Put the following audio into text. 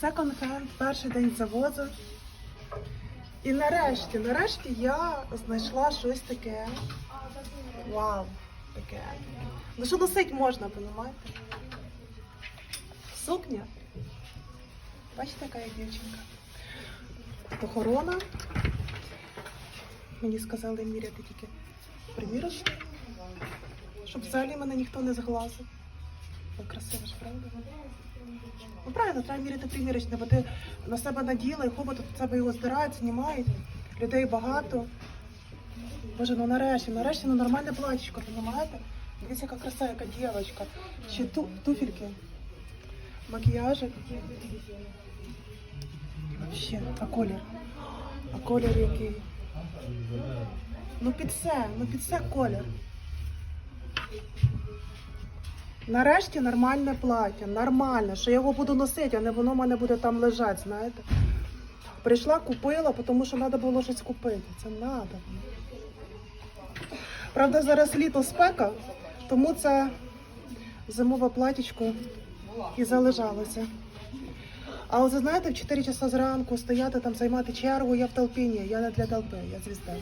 секонд-хенд, перший день завозу. І нарешті, нарешті я знайшла щось таке. Вау, таке. Ну що носить можна, понімаєте? Сукня. Бачите, яка я дівчинка. Охорона. Мені сказали міряти тільки примірочку, щоб взагалі мене ніхто не зглазив. Красиво ж, правда? Ну правильно, треба міряти примірочне, бо ти на себе наділа і хобот від себе його здирають, знімають. Людей багато. Боже, ну нарешті, нарешті ну нормальне платічко, розумієте? Дивіться, яка краса, яка дівчинка. Ще ту, туфельки, макіяжик. Вообще, а колір? А колір який? Ну під все, ну під все колір. Нарешті нормальне плаття, нормальне, що я його буду носити, а не воно в мене буде там лежати, знаєте. Прийшла, купила, тому що треба було щось купити. Це треба. Правда, зараз літо спека, тому це зимове платічко і залежалося. А от знаєте, в 4 часа зранку стояти там, займати чергу, я в толпі, я не для толпи, я звізда.